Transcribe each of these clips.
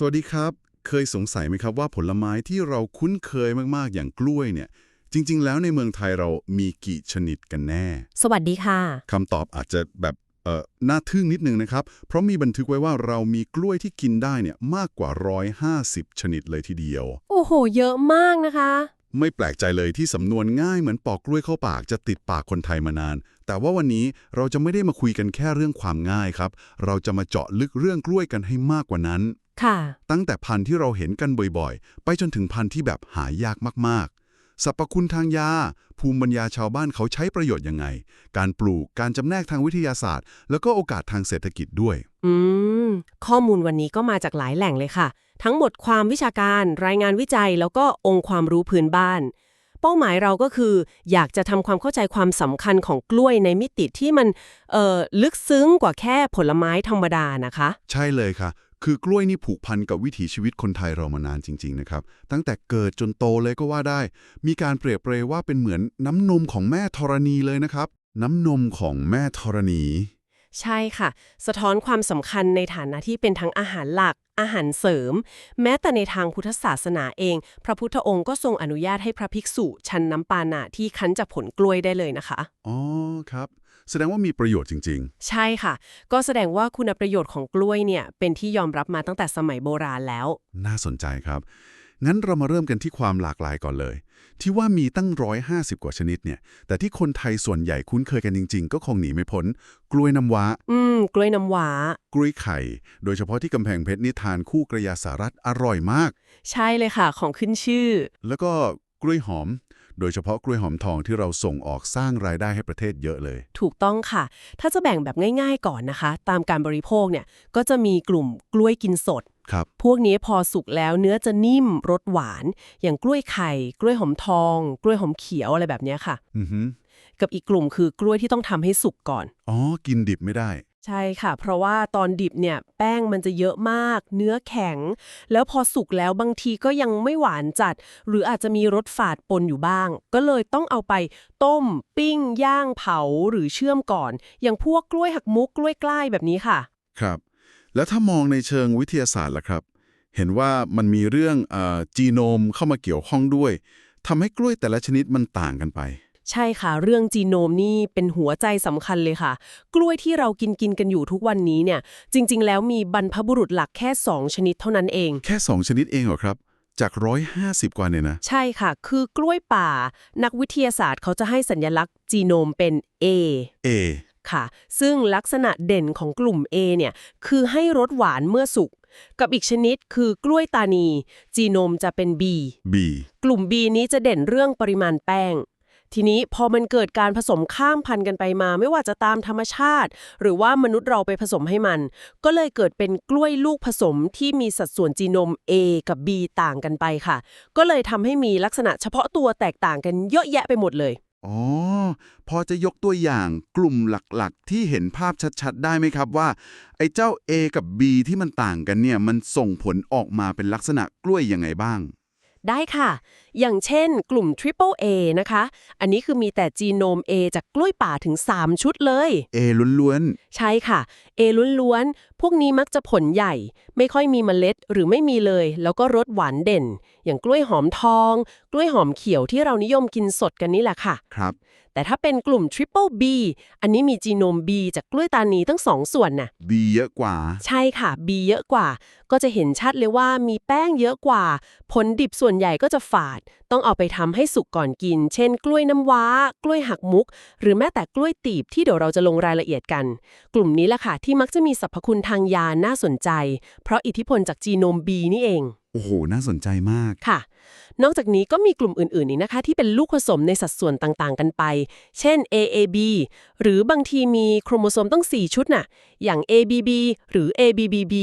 สวัสดีครับ เคยสงสัยไหมครับว่าผลไม้ที่เราคุ้นเคยมากๆ อย่างกล้วยเนี่ย จริง ๆ แล้วในเมืองไทยเรามีกี่ชนิดกันแน่ สวัสดีค่ะ คำตอบอาจจะแบบเอ่อน่าทึ่งนิดนึงนะครับ เพราะมีบันทึกไว้ว่าเรามีกล้วยที่กินได้เนี่ยมากกว่า 150 ชนิดเลยทีเดียว โอ้โห เยอะมากนะคะ ไม่แปลกใจเลยที่สำนวนง่ายเหมือนปอกกล้วยเข้าปากจะติดปากคนไทยมานาน แต่ว่าวันนี้เราจะไม่ได้มาคุยกันแค่เรื่องความง่ายครับ เราจะมาเจาะลึกเรื่องกล้วยกันให้มากกว่านั้น ค่ะ ตั้งแต่พันธุ์ที่เราเห็นกันบ่อยๆ ไปจนถึงพันธุ์ที่แบบหายากมากๆ สรรพคุณทางยา ภูมิปัญญาชาวบ้านเขาใช้ประโยชน์ยังไง การปลูก การจำแนกทางวิทยาศาสตร์ แล้วก็โอกาสทางเศรษฐกิจด้วย อืม ข้อมูลวันนี้ก็มาจากหลายแหล่งเลยค่ะ ทั้งหมดความวิชาการ รายงานวิจัย แล้วก็องค์ความรู้พื้นบ้าน เป้าหมายเราก็คือ อยากจะทำความเข้าใจความสำคัญของกล้วยในมิติที่มัน เอ่อ ลึกซึ้งกว่าแค่ผลไม้ธรรมดานะคะ ใช่เลยค่ะ คือกล้วยนี่ผูกพันกับวิถีชีวิตคนไทยเรามานานจริง ๆ นะครับ ตั้งแต่เกิดจนโตเลยก็ว่าได้ มีการเปรียบเปรยว่าเป็นเหมือนน้ำนมของแม่ธรณีเลยนะครับ น้ำนมของแม่ธรณี ใช่ค่ะ สะท้อนความสำคัญในฐานะที่เป็นทั้งอาหารหลัก อาหารเสริม แม้แต่ในทางพุทธศาสนาเอง พระพุทธองค์ก็ทรงอนุญาตให้พระภิกษุชันน้ำปานะที่คั้นจากผลกล้วยได้เลยนะคะ อ๋อครับ แสดงว่ามีประโยชน์จริงใช่ค่ะ ก็แสดงว่าคุณประโยชน์ของกล้วยเนี่ยเป็นที่ยอมรับมาตั้งแต่สมัยโบราณแล้วๆน่าสนใจครับ งั้นเรามาเริ่มกันที่ความหลากหลายก่อนเลย ที่ว่ามีตั้ง 150 กว่าชนิดเนี่ย แต่ที่คนไทยส่วนใหญ่คุ้นเคยกันจริง ๆ ก็คงหนีไม่พ้น กล้วยน้ำว้า อืม กล้วยน้ำว้า กล้วยไข่ โดยเฉพาะที่กำแพงเพชรนี่ทานคู่กระยาสารัตอร่อยมาก ใช่เลยค่ะ ของขึ้นชื่อ แล้วก็กล้วยหอม โดยเฉพาะกล้วยหอมทองที่เราส่งออกสร้างรายได้ให้ประเทศเยอะเลย ถูกต้องค่ะ ถ้าจะแบ่งแบบง่าย ๆ ก่อนนะคะ ตามการบริโภคเนี่ยก็จะมีกลุ่มกล้วยกินสด ครับ พวกนี้พอสุกแล้วเนื้อจะนิ่มรสหวาน อย่างกล้วยไข่ กล้วยหอมทอง กล้วยหอมเขียวอะไรแบบเนี้ยค่ะ อือฮึกับอีกกลุ่มคือกล้วยที่ต้องทำให้สุกก่อน อ๋อ กินดิบไม่ได้ ใช่ค่ะ เพราะว่าตอนดิบเนี่ยแป้งมันจะเยอะมาก เนื้อแข็ง แล้วพอสุกแล้วบางทีก็ยังไม่หวานจัด หรืออาจจะมีรสฝาดปนอยู่บ้าง ก็เลยต้องเอาไปต้ม ปิ้ง ย่างเผาหรือเชื่อมก่อน อย่างพวกกล้วยหักมุกกล้วยกล้ายแบบนี้ค่ะ ครับ แล้วถ้ามองในเชิงวิทยาศาสตร์ล่ะครับ เห็นว่ามันมีเรื่องเออจีโนมเข้ามาเกี่ยวข้องด้วยทำให้กล้วยแต่ละชนิดมันต่างกันไป ใช่ค่ะ เรื่องจีโนมนี่เป็นหัวใจสำคัญเลยค่ะ กล้วยที่เรากินกินกันอยู่ทุกวันนี้เนี่ย จริง ๆ แล้วมีบรรพบุรุษหลักแค่ 2 ชนิดเท่านั้นเอง แค่ 2 ชนิดเองเหรอครับ จาก 150 กว่าเนี่ยนะ ใช่ค่ะ คือกล้วยป่า นักวิทยาศาสตร์เขาจะให้สัญลักษณ์จีโนมเป็น A A ค่ะ ซึ่งลักษณะเด่นของกลุ่ม A เนี่ย คือให้รสหวานเมื่อสุก กับอีกชนิดคือกล้วยตานี จีโนมจะเป็น B B กลุ่ม B นี้จะเด่นเรื่องปริมาณแป้ง ทีนี้พอมันเกิดการผสมข้ามพันธุ์กันไปมา ไม่ว่าจะตามธรรมชาติ หรือว่ามนุษย์เราไปผสมให้มัน ก็เลยเกิดเป็นกล้วยลูกผสมที่มีสัดส่วนจีโนม A กับ B ต่างกันไปค่ะ ก็เลยทำให้มีลักษณะเฉพาะตัวแตกต่างกันเยอะแยะไปหมดเลยอ๋อ พอจะยกตัวอย่างกลุ่มหลักๆ ที่เห็นภาพชัดๆ ได้ไหมครับว่า ไอ้เจ้า A กับ B ที่มันต่างกันเนี่ย มันส่งผลออกมาเป็นลักษณะกล้วยยังไงบ้าง ได้ค่ะ อย่างเช่นกลุ่ม Triple A นะคะ อันนี้คือมีแต่จีโนม A จากกล้วยป่าถึง 3 ชุดเลย A ล้วนใช่ค่ะ A ล้วนๆ พวกนี้มักจะผลใหญ่ ไม่ค่อยมีเมล็ดหรือไม่มีเลย แล้วก็รสหวานเด่น อย่างกล้วยหอมทอง กล้วยหอมเขียวที่เรานิยมกินสดกันนี่แหละค่ะๆครับ แต่ถ้าเป็นกลุ่ม Triple B อันนี้มีจีโนม B จากกล้วยตานีทั้งสองส่วนน่ะ B เยอะกว่า ใช่ค่ะ B เยอะกว่า ก็จะเห็นชัดเลยว่ามีแป้งเยอะกว่า ผลดิบส่วนใหญ่ก็จะฝาด ต้องเอาไปทำให้สุกก่อนกิน เช่น กล้วยน้ำว้า กล้วยหักมุก หรือแม้แต่กล้วยตีบที่เดี๋ยวเราจะลงรายละเอียดกัน กลุ่มนี้แหละค่ะที่มักจะมีสรรพคุณทางยาน่าสนใจ เพราะอิทธิพลจากจีโนม B นี่เอง โอ้โห น่าสนใจมาก ค่ะ นอกจากนี้ก็มีกลุ่มอื่นๆ อีกนะคะ ที่เป็นลูกผสมในสัดส่วนต่างๆ กันไป เช่น AAB หรือบางทีมีโครโมโซมตั้ง 4 ชุดน่ะ อย่าง ABB หรือ ABBB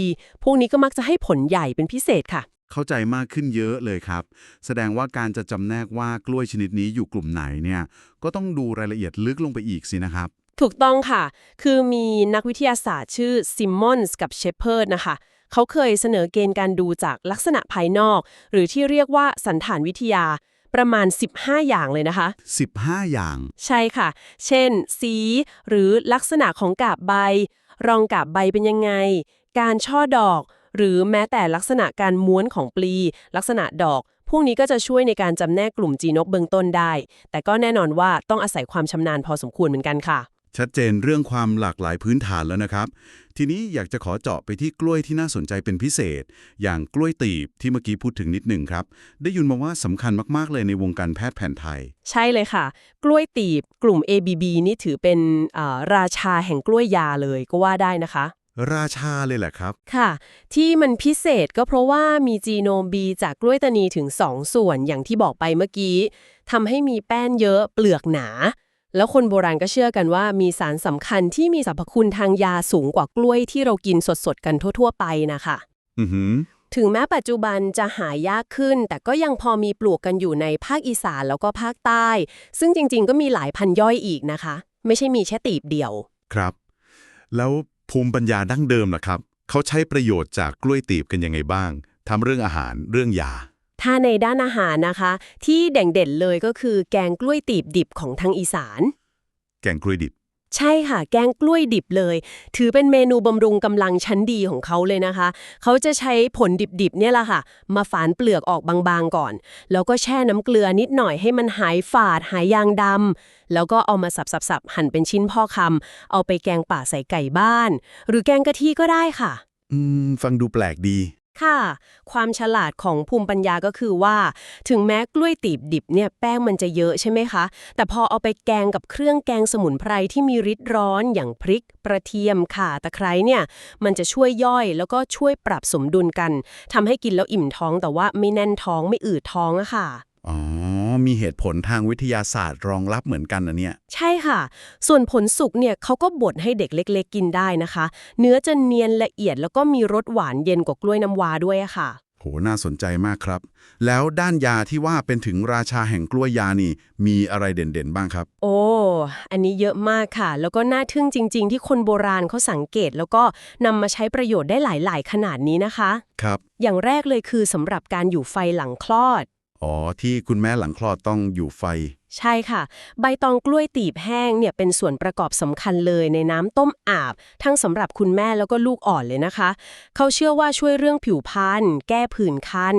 พวกนี้ก็มักจะให้ผลใหญ่เป็นพิเศษค่ะ เข้าใจมากขึ้นเยอะเลยครับ แสดงว่าการจะจำแนกว่ากล้วยชนิดนี้อยู่กลุ่มไหนเนี่ย ก็ต้องดูรายละเอียดลึกลงไปอีกสินะครับ ถูกต้องค่ะ คือมีนักวิทยาศาสตร์ชื่อซิมมอนส์กับเชพเพิร์ดนะคะ เขาเคยเสนอเกณฑ์การดูจากลักษณะภายนอก หรือที่เรียกว่าสันฐานวิทยา ประมาณ 15 อย่างเลยนะคะ 15 อย่าง ใช่ค่ะ เช่น สี หรือลักษณะของกาบใบ รองกาบใบเป็นยังไง การช่อดอก หรือแม้แต่ลักษณะการม้วนของปลี ลักษณะดอกพวกนี้ก็จะช่วยในการจำแนกกลุ่มจีนกเบื้องต้นได้ แต่ก็แน่นอนว่าต้องอาศัยความชำนาญพอสมควรเหมือนกันค่ะ ชัดเจนเรื่องความหลากหลายพื้นฐานแล้วนะครับ ทีนี้อยากจะขอเจาะไปที่กล้วยที่น่าสนใจเป็นพิเศษ อย่างกล้วยตีบที่เมื่อกี้พูดถึงนิดหนึ่งครับ ได้ยินมาว่าสำคัญมากๆเลยในวงการแพทย์แผนไทย ใช่เลยค่ะ กล้วยตีบกลุ่ม ABB นี่ถือเป็นอ่าราชาแห่งกล้วยยาเลยก็ว่าได้นะคะราชาเลยแหละครับ ค่ะ ที่มันพิเศษก็เพราะว่ามีจีโนม B จากกล้วยตานีถึง 2 ส่วนอย่างที่บอกไปเมื่อกี้ทำให้มีแป้นเยอะเปลือกหนา แล้วคนโบราณก็เชื่อกันว่ามีสารสำคัญที่มีสรรพคุณทางยาสูงกว่ากล้วยที่เรากินสดๆกันทั่ว ๆ ไปนะคะอือหือถึงแม้ปัจจุบันจะหายากขึ้น แต่ก็ยังพอมีปลูกกันอยู่ในภาคอีสานแล้วก็ภาคใต้ ซึ่งจริง ๆ ก็มีหลายพันย่อยอีกนะคะ ไม่ใช่มีแค่ตีบเดียว ครับ แล้วภูมิปัญญาดั้งเดิมล่ะครับ เขาใช้ประโยชน์จากกล้วยตีบกันยังไงบ้างทำเรื่องอาหารเรื่องยา ถ้าในด้านอาหารนะคะ ที่เด่นๆเลยก็คือแกงกล้วยตีบดิบของทางอีสาน แกงกล้วยดิบ ใช่ค่ะ แกงกล้วยดิบเลย ถือเป็นเมนูบำรุงกำลังชั้นดีของเขาเลยนะคะ เขาจะใช้ผลดิบๆเนี่ยแหละค่ะ มาฝานเปลือกออกบางๆก่อน แล้วก็แช่น้ำเกลือนิดหน่อยให้มันหายฝาดหายยางดำแล้วก็เอามาสับๆๆหั่นเป็นชิ้นพอคำเอาไปแกงป่าใส่ไก่บ้าน หรือแกงกะทิก็ได้ค่ะ อืม ฟังดูแปลกดี ค่ะ ความฉลาดของภูมิปัญญาก็คือว่า ถึงแม้กล้วยตีบดิบเนี่ยแป้งมันจะเยอะใช่ไหมคะ แต่พอเอาไปแกงกับเครื่องแกงสมุนไพรที่มีฤทธิ์ร้อนอย่างพริก กระเทียมข่าตะไคร้เนี่ย มันจะช่วยย่อยแล้วก็ช่วยปรับสมดุลกันทำให้กินแล้วอิ่มท้องแต่ว่าไม่แน่นท้องไม่อืดท้องอะค่ะอ๋อ มีเหตุผลทางวิทยาศาสตร์รองรับเหมือนกันนะเนี่ย ใช่ค่ะ ส่วนผลสุกเนี่ยเขาก็บดให้เด็กเล็ก ๆ กินได้นะคะ เนื้อจะเนียนละเอียดแล้วก็มีรสหวานเย็นกว่ากล้วยน้ำว้าด้วยอะค่ะ โห น่าสนใจมากครับ แล้วด้านยาที่ว่าเป็นถึงราชาแห่งกล้วยยานี่ มีอะไรเด่นๆบ้างครับ โอ้ อันนี้เยอะมากค่ะ แล้วก็น่าทึ่งจริง ๆ ที่คนโบราณเขาสังเกต แล้วก็นำมาใช้ประโยชน์ได้หลาย ๆ ขนาดนี้นะคะ ครับ อย่างแรกเลยคือสำหรับการอยู่ไฟหลังคลอด อ๋อ ที่คุณแม่หลังคลอดต้องอยู่ไฟ ใช่ค่ะ ใบตองกล้วยตีบแห้งเนี่ยเป็นส่วนประกอบสำคัญเลยในน้ำต้มอาบ ทั้งสำหรับคุณแม่แล้วก็ลูกอ่อนเลยนะคะ เขาเชื่อว่าช่วยเรื่องผิวพรรณแก้ผื่นคัน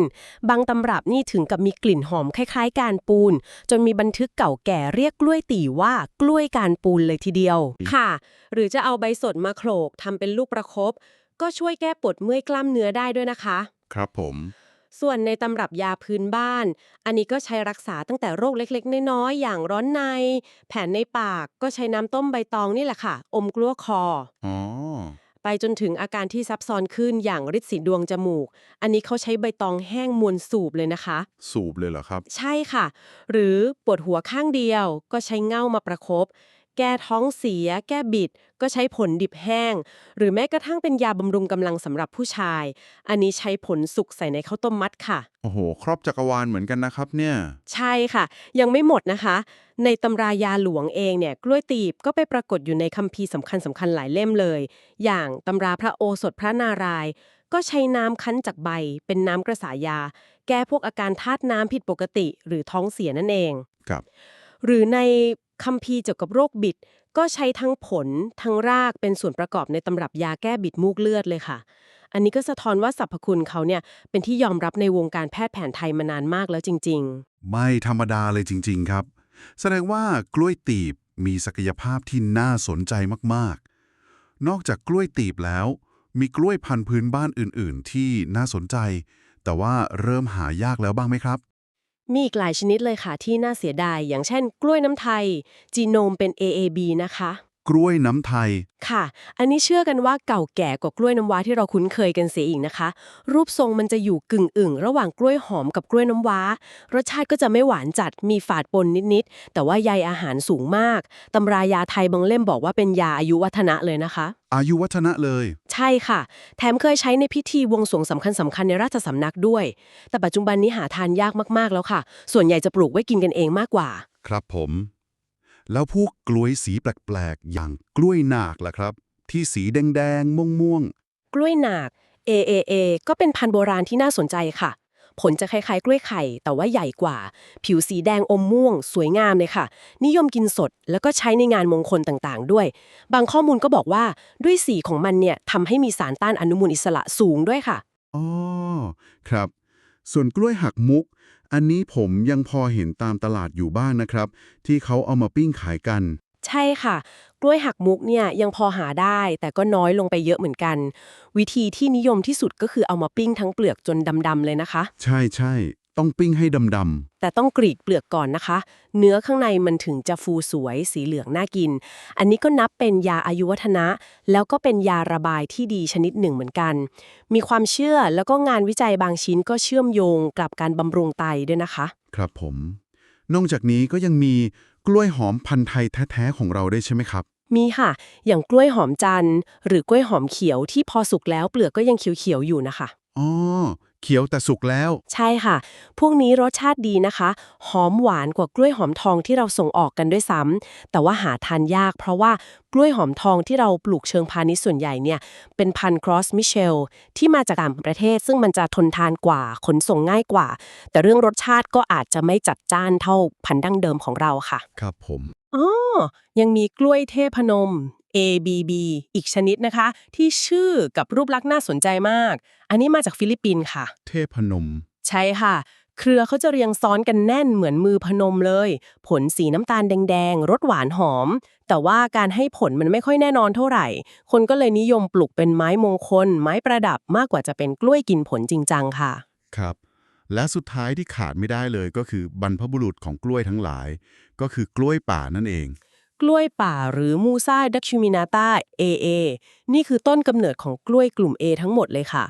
บางตำรับนี่ถึงกับมีกลิ่นหอมคล้ายๆ การปูน จนมีบันทึกเก่าแก่เรียกกล้วยตีว่ากล้วยการปูนเลยทีเดียว ค่ะ หรือจะเอาใบสดมาโขลกทำเป็นลูกประคบก็ช่วยแก้ปวดเมื่อยกล้ามเนื้อได้ด้วยนะคะ ครับผม ส่วนในตำรับยาพื้นบ้าน อันนี้ก็ใช้รักษาตั้งแต่โรคเล็กๆ น้อยๆ อย่างร้อนใน แผนในปากก็ใช้น้ำต้มใบตองนี่แหละค่ะ อมกลั้วคออ๋อไปจนถึงอาการที่ซับซ้อนขึ้นอย่างฤทธิ์สีดวงจมูก อันนี้เขาใช้ใบตองแห้งมวลสูบเลยนะคะ สูบเลยเหรอครับ ใช่ค่ะ หรือปวดหัวข้างเดียวก็ใช้เง่ามาประคบ แก้ท้องเสีย แก้บิด ก็ใช้ผลดิบแห้ง หรือแม้กระทั่งเป็นยาบำรุงกำลังสำหรับผู้ชาย อันนี้ใช้ผลสุกใส่ในข้าวต้มมัดค่ะ โอ้โห ครอบจักรวาลเหมือนกันนะครับเนี่ย ใช่ค่ะ ยังไม่หมดนะคะ ในตำรายาหลวงเองเนี่ยกล้วยตีบก็ไปปรากฏอยู่ในคัมภีร์สำคัญสำคัญหลายเล่มเลย อย่างตำราพระโอสถพระนารายณ์ก็ใช้น้ำคั้นจากใบ เป็นน้ำกระสายา แก้พวกอาการธาตุน้ำผิดปกติ หรือท้องเสียนั่นเอง ครับ หรือใน คัมภีร์เกี่ยวกับโรคบิด ก็ใช้ทั้งผลทั้งรากเป็นส่วนประกอบในตำรับยาแก้บิดมูกเลือดเลยค่ะ อันนี้ก็สะท้อนว่าสรรพคุณเขาเนี่ยเป็นที่ยอมรับในวงการแพทย์แผนไทยมานานมากแล้วจริง ๆ ไม่ธรรมดาเลยจริง ๆ ครับ แสดงว่ากล้วยตีบมีศักยภาพที่น่าสนใจมากๆ นอกจากกล้วยตีบแล้ว มีกล้วยพันธุ์พื้นบ้านอื่น ๆ ที่น่าสนใจ แต่ว่าเริ่มหายากแล้วบ้างไหมครับ มีอีกหลายชนิดเลยค่ะที่น่าเสียดาย อย่างเช่น กล้วยน้ำไทย จีโนมเป็น AAB นะคะ กล้วยน้ำไทย ค่ะ อันนี้เชื่อกันว่าเก่าแก่กว่ากล้วยน้ำว้าที่เราคุ้นเคยกันเสียอีกนะคะ รูปทรงมันจะอยู่กึ่งอึ่งระหว่างกล้วยหอมกับกล้วยน้ำว้า รสชาติก็จะไม่หวานจัด มีฝาดปนนิดๆ แต่ว่าใยอาหารสูงมาก ตำรายาไทยบางเล่มบอกว่าเป็นยาอายุวัฒนะเลยนะคะ อายุวัฒนะเลย ใช่ค่ะ แถมเคยใช้ในพิธีบวงสรวงสำคัญสำคัญๆในราชสำนักด้วย แต่ปัจจุบันนี้หาทานยากมากๆแล้วค่ะ ส่วนใหญ่จะปลูกไว้กินกันเองมากกว่า ครับผม แล้วพวกกล้วยสีแปลกๆ อย่างกล้วยหนากล่ะครับ ที่สีแดงๆ ม่วงกล้วยหนาก AAA ก็เป็นพันธุ์โบราณที่น่าสนใจค่ะ ผลจะคล้ายๆ กล้วยไข่ แต่ว่าใหญ่กว่า ผิวสีแดงอมม่วง สวยงามเลยค่ะ นิยมกินสดแล้วก็ใช้ในงานมงคลต่างๆ ด้วย บางข้อมูลก็บอกว่าด้วยสีของมันเนี่ยทำให้มีสารต้านอนุมูลอิสระสูงด้วยค่ะอ๋อครับ ส่วนกล้วยหักมุก อันนี้ผมยังพอเห็นตามตลาดอยู่บ้างนะครับ ที่เขาเอามาปิ้งขายกัน ใช่ค่ะ กล้วยหักมุกเนี่ยยังพอหาได้ แต่ก็น้อยลงไปเยอะเหมือนกัน วิธีที่นิยมที่สุดก็คือเอามาปิ้งทั้งเปลือกจนดำๆเลยนะคะ ใช่ใช่ ต้องปิ้งให้ดำแต่ต้องกรีดเปลือกก่อนนะคะ เนื้อข้างในมันถึงจะฟูสวยสีเหลืองน่ากิน อันนี้ก็นับเป็นยาอายุวัฒนะ แล้วก็เป็นยาระบายที่ดีชนิดหนึ่งเหมือนกัน มีความเชื่อแล้วก็งานวิจัยบางชิ้นก็เชื่อมโยงกับการบำรุงไตด้วยนะคะ ๆ ครับผม นอกจากนี้ก็ยังมีกล้วยหอมพันธุ์ไทยแท้ๆของเราได้วยใช่ไหมครับ มีค่ะ อย่างกล้วยหอมจันทร์หรือกล้วยหอมเขียวที่พอสุกแล้วเปลือกก็ยังเขียวๆอยู่นะคะ อ๋อเขียวแต่สุกแล้ว ใช่ค่ะ พวกนี้รสชาติดีนะคะ หอมหวานกว่ากล้วยหอมทองที่เราส่งออกกันด้วยซ้ำแต่ว่าหาทานยากเพราะว่ากล้วยหอมทองที่เราปลูกเชิงพาณิชย์ส่วนใหญ่เนี่ยเป็นพันธุ์ cross michel ที่มาจากต่างประเทศ ซึ่งมันจะทนทานกว่าขนส่งง่ายกว่า แต่เรื่องรสชาติก็อาจจะไม่จัดจ้านเท่าพันธุ์ดั้งเดิมของเราค่ะ ครับผม อ๋อ ยังมีกล้วยเทพนม ABB อีกชนิดนะคะ ที่ชื่อกับรูปลักษณ์น่าสนใจมาก อันนี้มาจากฟิลิปปินส์ค่ะ เทพนม ใช่ค่ะ เครือเขาจะเรียงซ้อนกันแน่นเหมือนมือพนมเลย ผลสีน้ำตาลแดงๆรสหวานหอม แต่ว่าการให้ผลมันไม่ค่อยแน่นอนเท่าไหร่ คนก็เลยนิยมปลูกเป็นไม้มงคล ไม้ประดับมากกว่าจะเป็นกล้วยกินผลจริงจังค่ะ ครับ และสุดท้ายที่ขาดไม่ได้เลยก็คือบรรพบุรุษของกล้วยทั้งหลาย ก็คือกล้วยป่านั่นเอง กล้วยป่าหรือมูซาดักชูมินาตา AA นี่คือต้นกำเนิดของกล้วยกลุ่ม A ทั้งหมดเลยค่ะ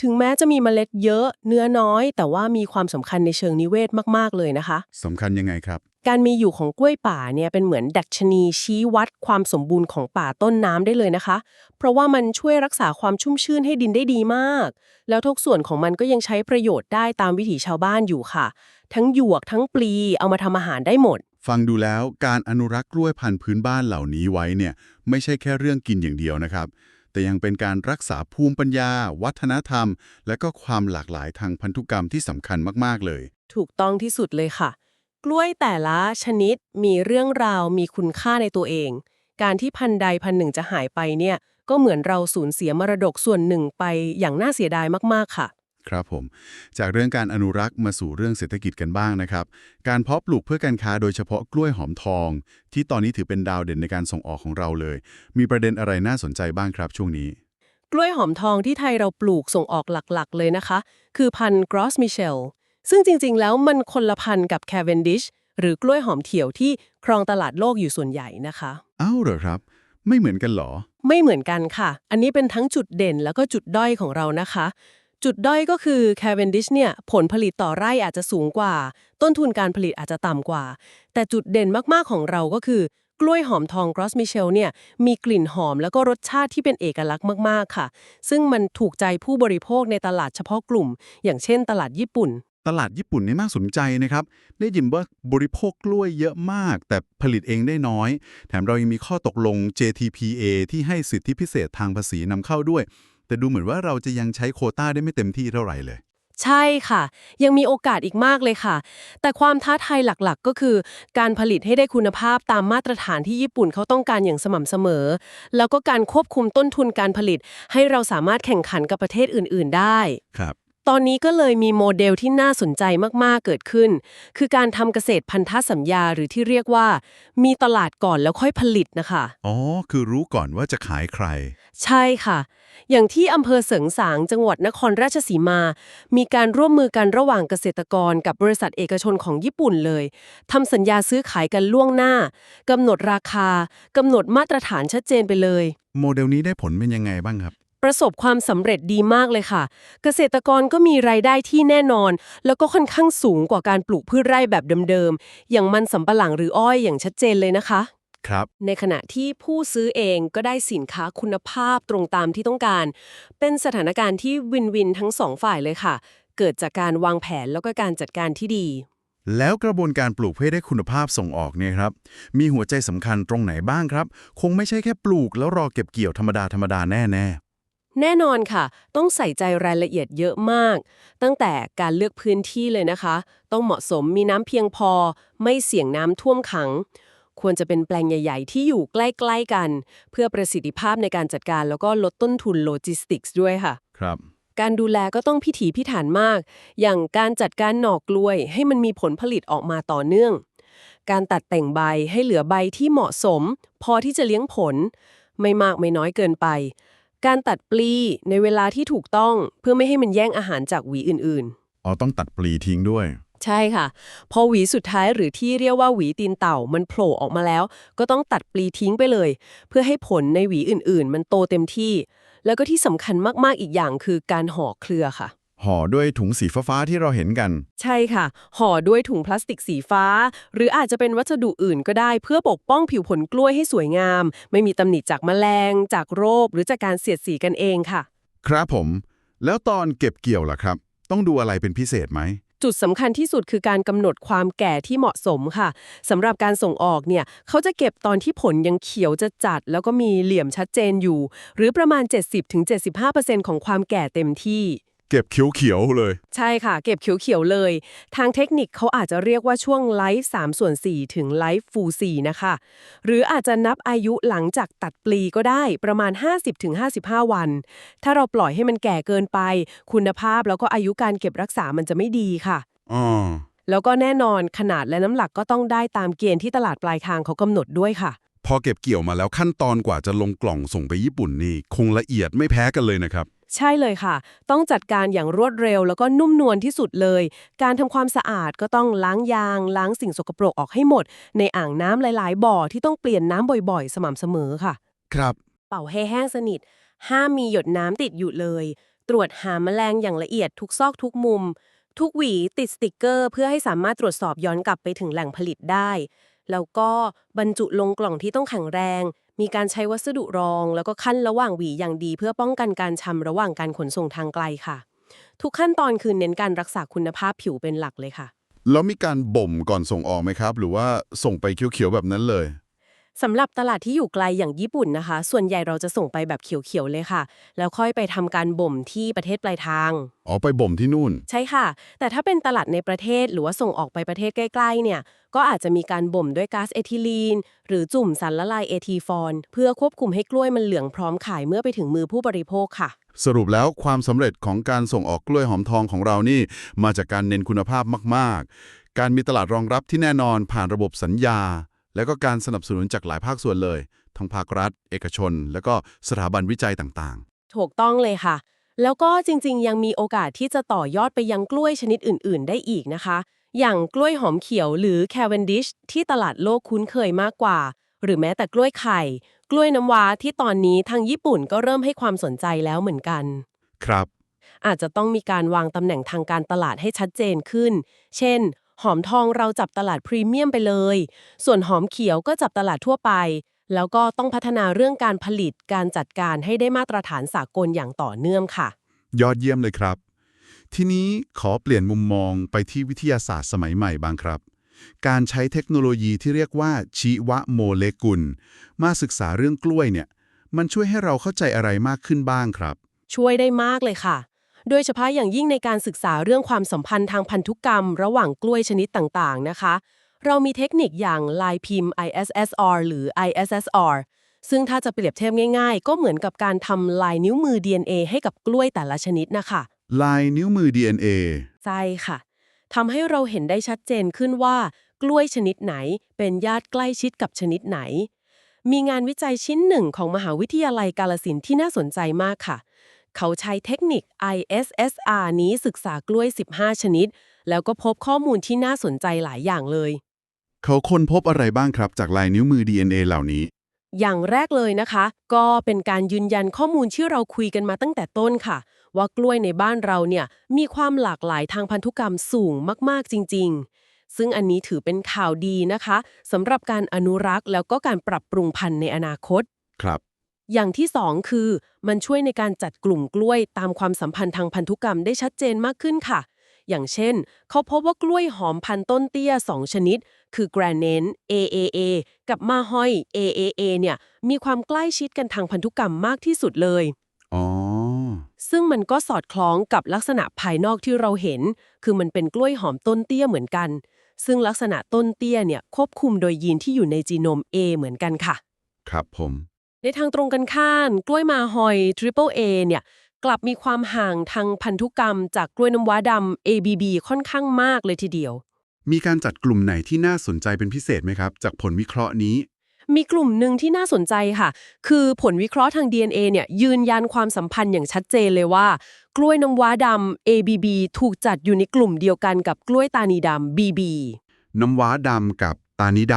ถึงแม้จะมีเมล็ดเยอะเนื้อน้อย แต่ว่ามีความสำคัญในเชิงนิเวศมาก ๆ เลยนะคะ สำคัญยังไงครับ การมีอยู่ของกล้วยป่าเนี่ยเป็นเหมือนดัชนีชี้วัดความสมบูรณ์ของป่าต้นน้ำได้เลยนะคะ เพราะว่ามันช่วยรักษาความชุ่มชื่นให้ดินได้ดีมาก แล้วทุกส่วนของมันก็ยังใช้ประโยชน์ได้ตามวิถีชาวบ้านอยู่ค่ะ ทั้งหยวกทั้งปลีเอามาทำอาหารได้หมด ฟังดูแล้วการอนุรักษ์กล้วยพันธุ์พื้นบ้านเหล่านี้ไว้เนี่ยไม่ใช่แค่เรื่องกินอย่างเดียวนะครับ แต่ยังเป็นการรักษาภูมิปัญญา วัฒนธรรม และก็ความหลากหลายทางพันธุกรรมที่สำคัญมากๆเลย ถูกต้องที่สุดเลยค่ะ กล้วยแต่ละชนิดมีเรื่องราวมีคุณค่าในตัวเอง การที่พันธุ์ใดพันธุ์หนึ่งจะหายไปเนี่ยก็เหมือนเราสูญเสียมรดกส่วนหนึ่งไปอย่างน่าเสียดายมากๆค่ะ ครับผม จากเรื่องการอนุรักษ์มาสู่เรื่องเศรษฐกิจกันบ้างนะครับ การเพาะปลูกเพื่อการค้าโดยเฉพาะกล้วยหอมทอง ที่ตอนนี้ถือเป็นดาวเด่นในการส่งออกของเราเลย มีประเด็นอะไรน่าสนใจบ้างครับช่วงนี้ กล้วยหอมทองที่ไทยเราปลูกส่งออกหลักๆ เลยนะคะ คือพันธุ์ Gros Michel ซึ่งจริงๆ แล้วมันคนละพันธุ์กับ Cavendish หรือกล้วยหอมเถียวที่ครองตลาดโลกอยู่ส่วนใหญ่นะคะอ้าวเหรอครับ ไม่เหมือนกันเหรอ ไม่เหมือนกันค่ะ อันนี้เป็นทั้งจุดเด่นแล้วก็จุดด้อยของเรานะคะ จุดด้อยก็คือ Cavendish เนี่ยผลผลิตต่อไร่อาจจะสูงกว่า ต้นทุนการผลิตอาจจะต่ำกว่า แต่จุดเด่นมากๆของเราก็คือ กล้วยหอมทอง Gros Michel เนี่ยมีกลิ่นหอมแล้วก็รสชาติที่เป็นเอกลักษณ์มากๆค่ะ ซึ่งมันถูกใจผู้บริโภคในตลาดเฉพาะกลุ่ม อย่างเช่นตลาดญี่ปุ่น ตลาดญี่ปุ่นนี่น่าสนใจนะครับ ได้ยินว่าบริโภคกล้วยเยอะมาก แต่ผลิตเองได้น้อย แถมเรายังมีข้อตกลง JTPA ที่ให้สิทธิพิเศษทางภาษีนำเข้าด้วย แต่ดูเหมือนว่าเราจะยังใช้โควต้าได้ไม่เต็มที่เท่าไหร่เลย ใช่ค่ะ ยังมีโอกาสอีกมากเลยค่ะ แต่ความท้าทายหลักๆ ก็คือ การผลิตให้ได้คุณภาพตามมาตรฐานที่ญี่ปุ่นเขาต้องการอย่างสม่ำเสมอ แล้วก็การควบคุมต้นทุนการผลิต ให้เราสามารถแข่งขันกับประเทศอื่น ๆ ได้ ครับ ตอนนี้ก็เลยมีโมเดลที่น่าสนใจมากๆ เกิดขึ้น คือการทำเกษตรพันธสัญญาหรือที่เรียกว่า มีตลาดก่อนแล้วค่อยผลิตนะคะ อ๋อ คือรู้ก่อนว่าจะขายใคร ใช่ค่ะ อย่างที่อำเภอเสริงสางจังหวัดนครราชสีมา มีการร่วมมือกันระหว่างเกษตรกรกับบริษัทเอกชนของญี่ปุ่นเลยทำสัญญาซื้อขายกันล่วงหน้ากำหนดราคากำหนดมาตรฐานชัดเจนไปเลย โมเดลนี้ได้ผลเป็นยังไงบ้างครับ ประสบความสำเร็จดีมากเลยค่ะ เกษตรกรก็มีรายได้ที่แน่นอน แล้วก็ค่อนข้างสูงกว่าการปลูกพืชไร่แบบเดิมๆอย่างมันสำปะหลังหรืออ้อยอย่างชัดเจนเลยนะคะ ครับ ในขณะที่ผู้ซื้อเองก็ได้สินค้าคุณภาพตรงตามที่ต้องการ เป็นสถานการณ์ที่วินวินทั้งสองฝ่ายเลยค่ะ เกิดจากการวางแผนแล้วก็การจัดการที่ดี แล้วกระบวนการปลูกเพื่อให้ได้คุณภาพส่งออกเนี่ยครับ มีหัวใจสำคัญตรงไหนบ้างครับ คงไม่ใช่แค่ปลูกแล้วรอเก็บเกี่ยวธรรมดาธรรมดาแน่แน่นอนค่ะ ต้องใส่ใจรายละเอียดเยอะมาก ตั้งแต่การเลือกพื้นที่เลยนะคะ ต้องเหมาะสมมีน้ำเพียงพอ ไม่เสี่ยงน้ำท่วมขัง ควรจะเป็นแปลงใหญ่ ๆ ที่อยู่ใกล้ ๆ กัน เพื่อประสิทธิภาพในการจัดการแล้วก็ลดต้นทุนโลจิสติกส์ด้วยค่ะ ครับ การดูแลก็ต้องพิถีพิถันมาก อย่างการจัดการหน่อกล้วย ให้มันมีผลผลิตออกมาต่อเนื่อง การตัดแต่งใบให้เหลือใบที่เหมาะสม พอที่จะเลี้ยงผล ไม่มากไม่น้อยเกินไป การตัดปลีในเวลาที่ถูกต้องเพื่อไม่ให้มันแย่งอาหารจากหวีอื่น ๆ อ๋อ ต้องตัดปลีทิ้งด้วย ใช่ค่ะ พอหวีสุดท้ายหรือที่เรียกว่าหวีตีนเต่ามันโผล่ออกมาแล้ว ก็ต้องตัดปลีทิ้งไปเลย เพื่อให้ผลในหวีอื่นๆ มันโตเต็มที่ แล้วก็ที่สำคัญมากๆอีกอย่างคือการห่อเครือค่ะ ห่อด้วยถุงสีฟ้าๆที่เราเห็นกัน ใช่ค่ะ ห่อด้วยถุงพลาสติกสีฟ้า หรืออาจจะเป็นวัสดุอื่นก็ได้ เพื่อปกป้องผิวผลกล้วยให้สวยงาม ไม่มีตำหนิจากแมลง จากโรค หรือจากการเสียดสีกันเองค่ะ ครับผม แล้วตอนเก็บเกี่ยวล่ะครับ ต้องดูอะไรเป็นพิเศษไหม จุดสำคัญที่สุดคือการกำหนดความแก่ที่เหมาะสมค่ะสำหรับการส่งออกเนี่ยเขาจะเก็บตอนที่ผลยังเขียวจะจัด แล้วก็มีเหลี่ยมชัดเจนอยู่ หรือประมาณ 70-75%ของความแก่เต็มที่ เก็บเขียวๆเลย ใช่ค่ะ เก็บเขียวๆเลย ทางเทคนิคเขาอาจจะเรียกว่าช่วงไลฟ์3ส่วน4ถึงไลฟ์ฟู4นะคะ หรืออาจจะนับอายุหลังจากตัดปลีก็ได้ประมาณ 50-55 วัน ถ้าเราปล่อยให้มันแก่เกินไป คุณภาพแล้วก็อายุการเก็บรักษามันจะไม่ดีค่ะอ๋อแล้วก็แน่นอนขนาดและน้ำหนักก็ต้องได้ตามเกณฑ์ที่ตลาดปลายทางเขากำหนดด้วยค่ะ พอเก็บเกี่ยวมาแล้วขั้นตอนกว่าจะลงกล่องส่งไปญี่ปุ่นนี่ คงละเอียดไม่แพ้กันเลยนะครับ ใช่เลยค่ะ ต้องจัดการอย่างรวดเร็วแล้วก็นุ่มนวลที่สุดเลย การทำความสะอาดก็ต้องล้างยาง ล้างสิ่งสกปรกออกให้หมด ในอ่างน้ำหลาย ๆ บ่อที่ต้องเปลี่ยนน้ำบ่อย ๆ สม่ำเสมอค่ะ ครับ เป่าให้แห้งสนิท ห้ามมีหยดน้ำติดอยู่เลย ตรวจหาแมลงอย่างละเอียดทุกซอกทุกมุม ทุกหวีติดสติกเกอร์ เพื่อให้สามารถตรวจสอบย้อนกลับไปถึงแหล่งผลิตได้ แล้วก็บรรจุลงกล่องที่ต้องแข็งแรง มีการใช้วัสดุรอง แล้วก็ขั้นระหว่างหวีอย่างดี เพื่อป้องกันการชำระหว่างการขนส่งทางไกลค่ะ ทุกขั้นตอนคือเน้นการรักษาคุณภาพผิวเป็นหลักเลยค่ะ แล้วมีการบ่มก่อนส่งออกไหมครับ หรือว่าส่งไปเขียวๆแบบนั้นเลย สำหรับตลาดที่อยู่ไกลอย่างญี่ปุ่นนะคะ ส่วนใหญ่เราจะส่งไปแบบเขียวๆเลยค่ะ แล้วค่อยไปทำการบ่มที่ประเทศปลายทาง อ๋อไปบ่มที่นู่น ใช่ค่ะ แต่ถ้าเป็นตลาดในประเทศหรือว่าส่งออกไปประเทศใกล้ๆเนี่ย ก็อาจจะมีการบ่มด้วยก๊าซเอทิลีน หรือจุ่มสารละลายเอทีฟอนเพื่อควบคุมให้กล้วยมันเหลืองพร้อมขายเมื่อไปถึงมือผู้บริโภคค่ะ สรุปแล้วความสำเร็จของการส่งออกกล้วยหอมทองของเรานี่ มาจากการเน้นคุณภาพมากๆ การมีตลาดรองรับที่แน่นอนผ่านระบบสัญญา และก็การสนับสนุนจากหลายภาคส่วนเลย ทั้งภาครัฐ เอกชน และก็สถาบันวิจัยต่างถูกต้องเลยค่ะ แล้วก็จริงๆ ยังมีโอกาสที่จะต่อยอดไปยังกล้วยชนิดอื่น ๆ ได้อีกนะคะ อย่างกล้วยหอมเขียวหรือ Cavendish ที่ตลาดโลกคุ้นเคยมากกว่า หรือแม้แต่กล้วยไข่ กล้วยน้ำว้าที่ตอนนี้ทางญี่ปุ่นก็เริ่มให้ความสนใจแล้วเหมือนกันๆครับอาจจะต้องมีการวางตำแหน่งทางการตลาดให้ชัดเจนขึ้น เช่น หอมทองเราจับตลาดพรีเมียมไปเลย ส่วนหอมเขียวก็จับตลาดทั่วไป แล้วก็ต้องพัฒนาเรื่องการผลิตการจัดการให้ได้มาตรฐานสากลอย่างต่อเนื่องค่ะ ยอดเยี่ยมเลยครับ ทีนี้ขอเปลี่ยนมุมมองไปที่วิทยาศาสตร์สมัยใหม่บ้างครับ การใช้เทคโนโลยีที่เรียกว่าชีวโมเลกุล มาศึกษาเรื่องกล้วยเนี่ย มันช่วยให้เราเข้าใจอะไรมากขึ้นบ้างครับ ช่วยได้มากเลยค่ะ โดยเฉพาะอย่างยิ่งในการศึกษาเรื่องความสัมพันธ์ทางพันธุกรรม ระหว่างกล้วยชนิดต่าง ๆ นะคะ เรามีเทคนิคอย่างลายพิมพ์ ISSR หรือ ISSR ซึ่งถ้าจะเปรียบเทียบง่าย ๆ ก็เหมือนกับการทำลายนิ้วมือ DNA ให้กับกล้วยแต่ละชนิดนะคะ ลายนิ้วมือ DNA ใช่ค่ะทำให้เราเห็นได้ชัดเจนขึ้นว่า กล้วยชนิดไหน เป็นญาติใกล้ชิดกับชนิดไหน มีงานวิจัยชิ้นหนึ่งของมหาวิทยาลัยกาลสินธุ์ที่น่าสนใจมากค่ะ เขาใช้เทคนิค ISSR นี้ศึกษากล้วย 15 ชนิด แล้วก็พบข้อมูลที่น่าสนใจหลายอย่างเลย เขาค้นพบอะไรบ้างครับจากลายนิ้วมือ DNA เหล่านี้ อย่างแรกเลยนะคะ ก็เป็นการยืนยันข้อมูลที่เราคุยกันมาตั้งแต่ต้นค่ะ ว่ากล้วยในบ้านเราเนี่ยมีความหลากหลายทางพันธุกรรมสูงมากๆจริง ๆซึ่งอันนี้ถือเป็นข่าวดีนะคะสำหรับการอนุรักษ์แล้วก็การปรับปรุงพันธุ์ในอนาคต ครับ อย่างที่สองคือ มันช่วยในการจัดกลุ่มกล้วยตามความสัมพันธ์ทางพันธุกรรมได้ชัดเจนมากขึ้นค่ะ อย่างเช่น เขาพบว่ากล้วยหอมพันธุ์ต้นเตี้ย 2 ชนิด คือ g r a n e n AAA กับมาห้อย AAA เนี่ยมีความใกล้ชิดกันทางพันธุกรรมมากที่สุดเลยอ๋อซึ่งมันก็สอดคล้องกับลักษณะภายนอกที่เราเห็น คือมันเป็นกล้วยหอมต้นเตี้ยเหมือนกัน ซึ่งลักษณะต้นเตี้ยเนี่ยควบคุมโดยยีนที่อยู่ในจีโนม A เหมือนกันค่ะ ครับผม ในทางตรงกันข้ามกล้วยมาฮอย Triple A เนี่ยกลับมีความห่างทางพันธุกรรมจากกล้วยน้ำว้าดำ ABB ค่อนข้างมากเลยทีเดียว มีการจัดกลุ่มไหนที่น่าสนใจเป็นพิเศษไหมครับ จากผลวิเคราะห์นี้ มีกลุ่มหนึ่งที่น่าสนใจค่ะ คือผลวิเคราะห์ทาง DNA เนี่ยยืนยันความสัมพันธ์อย่างชัดเจนเลยว่า กล้วยน้ำว้าดำ ABB ถูกจัดอยู่ในกลุ่มเดียวกันกับกล้วยตานีดำ BB น้ำว้าดำกับตานีด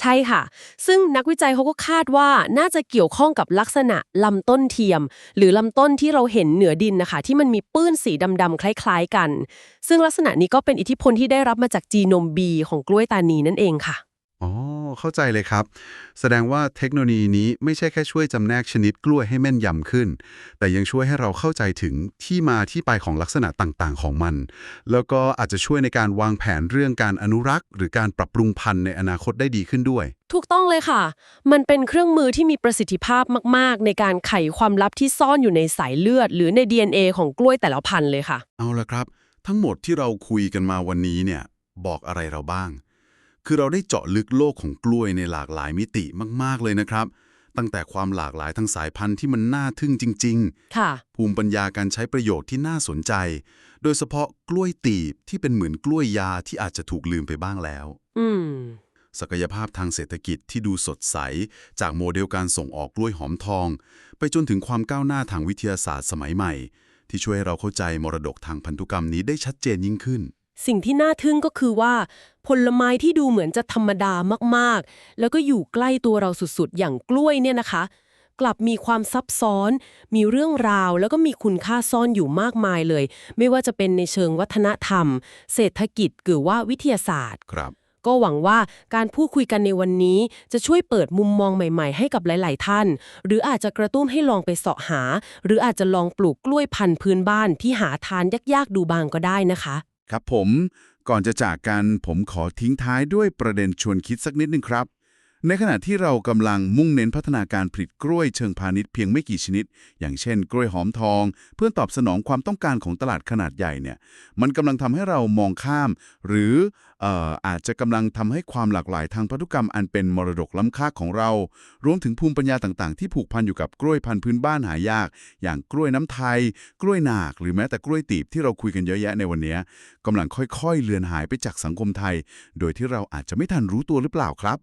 ใช่ค่ะ ซึ่งนักวิจัยเขาก็คาดว่าน่าจะเกี่ยวข้องกับลักษณะลำต้นเทียม หรือลำต้นที่เราเห็นเหนือดินนะคะ ที่มันมีปื้นสีดำๆคล้ายๆกัน ซึ่งลักษณะนี้ก็เป็นอิทธิพลที่ได้รับมาจากจีโนม B ของกล้วยตานีนั่นเองค่ะ อ๋อ เข้าใจเลยครับ แสดงว่าเทคโนโลยีนี้ไม่ใช่แค่ช่วยจำแนกชนิดกล้วยให้แม่นยำขึ้น แต่ยังช่วยให้เราเข้าใจถึงที่มาที่ไปของลักษณะต่างๆ ของมัน แล้วก็อาจจะช่วยในการวางแผนเรื่องการอนุรักษ์ หรือการปรับปรุงพันธุ์ในอนาคตได้ดีขึ้นด้วย ถูกต้องเลยค่ะ มันเป็นเครื่องมือที่มีประสิทธิภาพมาก ๆ ในการไขความลับที่ซ่อนอยู่ในสายเลือด หรือใน DNA ของกล้วยแต่ละพันธุ์เลยค่ะ เอาละครับ ทั้งหมดที่เราคุยกันมาวันนี้เนี่ยบอกอะไรเราบ้าง คือเราได้เจาะลึกโลกของกล้วยในหลากหลายมิติมากๆเลยนะครับ ตั้งแต่ความหลากหลายทางสายพันธุ์ที่มันน่าทึ่งจริงค่ะๆภูมิปัญญาการใช้ประโยชน์ที่น่าสนใจ โดยเฉพาะกล้วยตีบที่เป็นเหมือนกล้วยยาที่อาจจะถูกลืมไปบ้างแล้ว อืม ศักยภาพทางเศรษฐกิจที่ดูสดใส จากโมเดลการส่งออกกล้วยหอมทอง ไปจนถึงความก้าวหน้าทางวิทยาศาสตร์สมัยใหม่ ที่ช่วยให้เราเข้าใจมรดกทางพันธุกรรมนี้ได้ชัดเจนยิ่งขึ้น สิ่งที่น่าทึ่งก็คือว่า ผลไม้ที่ดูเหมือนจะธรรมดามากๆ แล้วก็อยู่ใกล้ตัวเราสุดๆ อย่างกล้วยเนี่ยนะคะ กลับมีความซับซ้อน มีเรื่องราว แล้วก็มีคุณค่าซ่อนอยู่มากมายเลย ไม่ว่าจะเป็นในเชิงวัฒนธรรม เศรษฐกิจหรือว่าวิทยาศาสตร์ ครับ ก็หวังว่าการพูดคุยกันในวันนี้จะช่วยเปิดมุมมองใหม่ๆ ให้กับหลาย ๆ ท่าน หรืออาจจะกระตุ้นให้ลองไปเสาะหา หรืออาจจะลองปลูกกล้วยพันธุ์พื้นบ้านที่หาทานยากๆดูบางก็ได้นะคะ ครับผมก่อนจะจากกันผมขอทิ้งท้ายด้วยประเด็นชวนคิดสักนิดนึงครับ ในขณะที่เรากำลังมุ่งเน้นพัฒนาการผลิตกล้วยเชิงพาณิชย์เพียงไม่กี่ชนิด อย่างเช่น กล้วยหอมทอง เพื่อตอบสนองความต้องการของตลาดขนาดใหญ่เนี่ยมันกำลังทำให้เรามองข้าม หรือเอ่ออาจจะกำลังทำให้ความหลากหลายทางพันธุกรรมอันเป็นมรดกล้ำค่าของเรา รวมถึงภูมิปัญญาต่างๆ ที่ผูกพันอยู่กับกล้วยพันธุ์พื้นบ้านหายาก อย่างกล้วยน้ำไทย กล้วยหนาก หรือแม้แต่กล้วยตีบที่เราคุยกันเยอะแยะในวันนี้กำลังค่อยๆเลือนหายไปจากสังคมไทย โดยที่เราอาจจะไม่ทันรู้ตัวหรือเปล่าครับ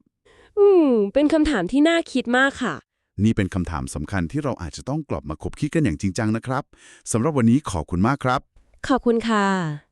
อืม เป็นคำถามที่น่าคิดมากค่ะ นี่เป็นคำถามสำคัญที่เราอาจจะต้องกลับมาคบคิดกันอย่างจริงจังนะครับสำหรับวันนี้ขอบคุณมากครับ ขอบคุณค่ะ